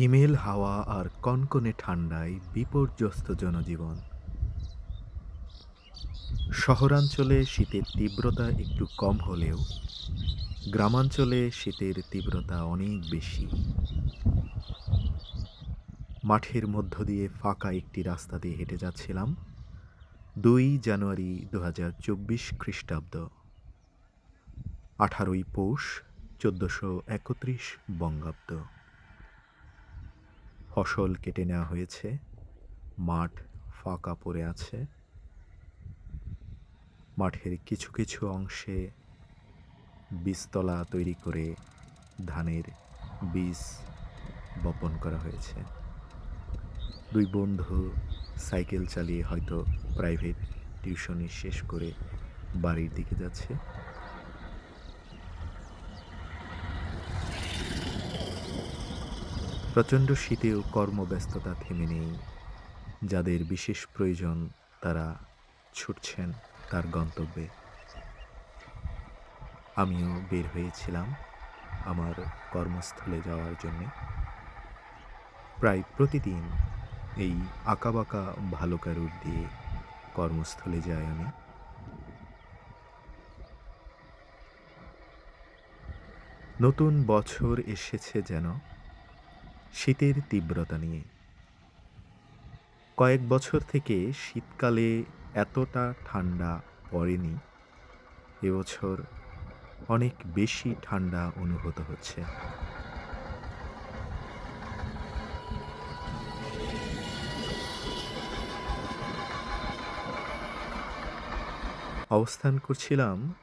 হিমেল হাওয়া আর কনকনে ঠান্ডায় বিপর্যস্ত জনজীবন। শহরাঞ্চলে শীতের তীব্রতা একটু কম হলেও গ্রামাঞ্চলে শীতের তীব্রতা অনেক বেশি। মাঠের মধ্য দিয়ে ফাঁকা একটি রাস্তা দিয়ে হেঁটে যাচ্ছিলাম দুই জানুয়ারি দু হাজার চব্বিশ খ্রিস্টাব্দ। আঠারোই পৌষ, চোদ্দোশো একত্রিশ বঙ্গাব্দ। ফসল কেটে নেওয়া হয়েছে। মাঠ ফাঁকা পড়ে আছে। মাঠের কিছু কিছু অংশে বীজতলা তৈরি করে ধানের বীজ বপন করা হয়েছে। দুই বন্ধু সাইকেল চালিয়ে হয়তো প্রাইভেট টিউশনি শেষ করে বাড়ির দিকে যাচ্ছে। প্রচণ্ড শীতেও কর্মব্যস্ততা থেমে নেই। যাদের বিশেষ প্রয়োজন, তারা ছুটছেন তার গন্তব্যে। আমিও বের হয়েছিলাম আমার কর্মস্থলে যাওয়ার জন্যে। প্রায় প্রতিদিন এই আঁকাবাঁকা ভালুকা রুট দিয়ে কর্মস্থলে যাই আমি। নতুন বছর এসেছে যেন শীতের তীব্রতা নিয়ে। কয়েক বছর থেকে শীতকালে এতটা ঠান্ডা পড়েনি। এবছর অনেক বেশি ঠান্ডা অনুভূত হচ্ছে। অবস্থান করছিলাম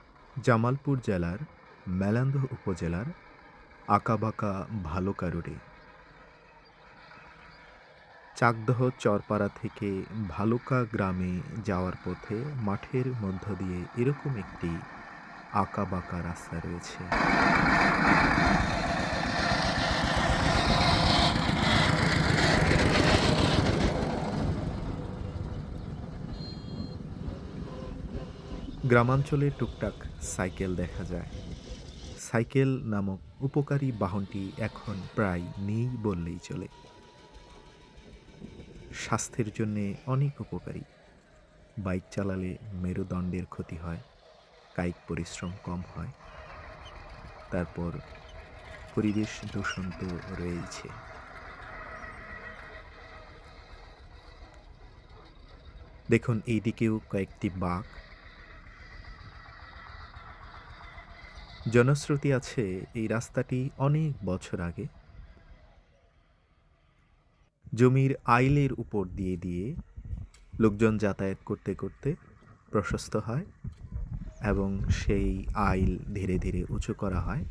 জামালপুর জেলার মেলান্দ উপজেলার আঁকাবাঁকা ভালো রোডে। চাকদহ চরপাড়া থেকে ভালুকা গ্রামে যাওয়ার পথে মাঠের মধ্য দিয়ে এরকম একটি আঁকা বাঁকা রাস্তা রয়েছে। গ্রামাঞ্চলে টুকটাক সাইকেল দেখা যায়। সাইকেল নামক উপকারী বাহনটি এখন প্রায় নেই বললেই চলে। স্বাস্থ্যের জন্যে অনেক উপকারী। বাইক চালালে মেরুদণ্ডের ক্ষতি হয়, কায়িক পরিশ্রম কম হয়। তারপর পরিবেশ দূষণ তো রয়েছে দেখুন, এইদিকেও কয়েকটি বাঘ। জনশ্রুতি আছে, এই রাস্তাটি অনেক বছর আগে জমির আইলের উপর দিয়ে দিয়ে লোকজন যাতায়াত করতে করতে প্রশস্ত হয় এবং সেই আইল ধীরে ধীরে উঁচু করা হয়।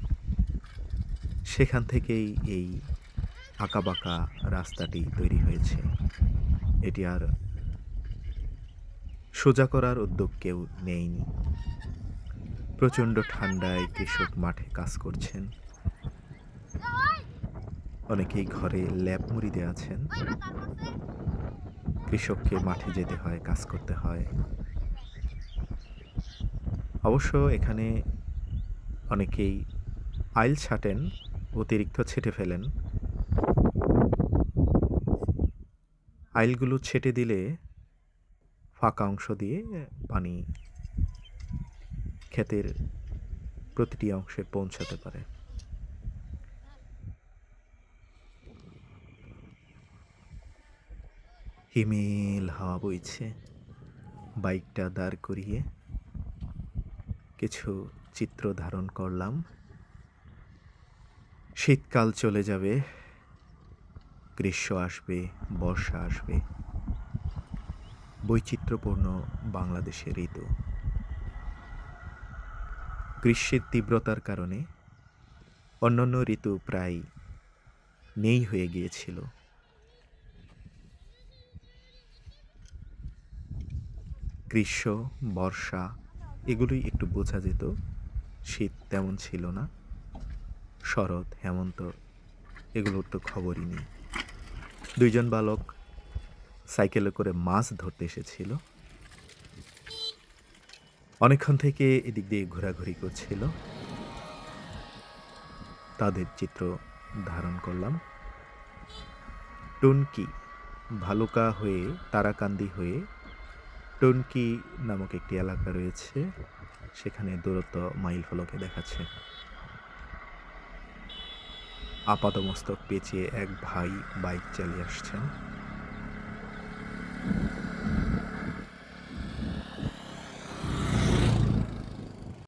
সেখান থেকেই এই আঁকাবাঁকা রাস্তাটি তৈরি হয়েছে। এটি আর সোজা করার উদ্যোগ কেউ নেয়নি। প্রচণ্ড ঠান্ডায় কৃষক মাঠে কাজ করছেন। অনেকেই ঘরে ল্যাপ মুড়িতে আছেন। কৃষককে মাঠে যেতে হয়, কাজ করতে হয়। অবশ্য এখানে অনেকেই আইল ছাটেন, অতিরিক্ত ছেটে ফেলেন। আইলগুলো ছেটে দিলে ফাঁকা অংশ দিয়ে পানি ক্ষেতের প্রতিটি অংশে পৌঁছাতে পারে। হিমেল হাওয়া বইছে। বাইকটা দাঁড় করিয়ে কিছু চিত্র ধারণ করলাম। শীতকাল চলে যাবে, গ্রীষ্ম আসবে, বর্ষা আসবে। বৈচিত্র্যপূর্ণ বাংলাদেশের ঋতু। গ্রীষ্মের তীব্রতার কারণে অন্যান্য ঋতু প্রায় নেই হয়ে গিয়েছিল। গ্রীষ্ম, বর্ষা, এগুলোই একটু বোঝা যেত। শীত তেমন ছিল না। শরৎ, হেমন্ত, এগুলোর তো খবরই নেই। দুইজন বালক সাইকেলে করে মাছ ধরতে এসেছিল। অনেকক্ষণ থেকে এদিক দিয়ে ঘোরাঘুরি করছিল। তাদের চিত্র ধারণ করলাম। টুনকি, ভালুকা হয়ে, তারাকান্দি হয়ে টনকি নামক একটি এলাকা রয়েছে। সেখানে দূরত্ব মাইল ফলকে দেখাচ্ছে। আপাতমস্তক পেঁচিয়ে এক ভাই বাইক চালিয়ে আসছেন।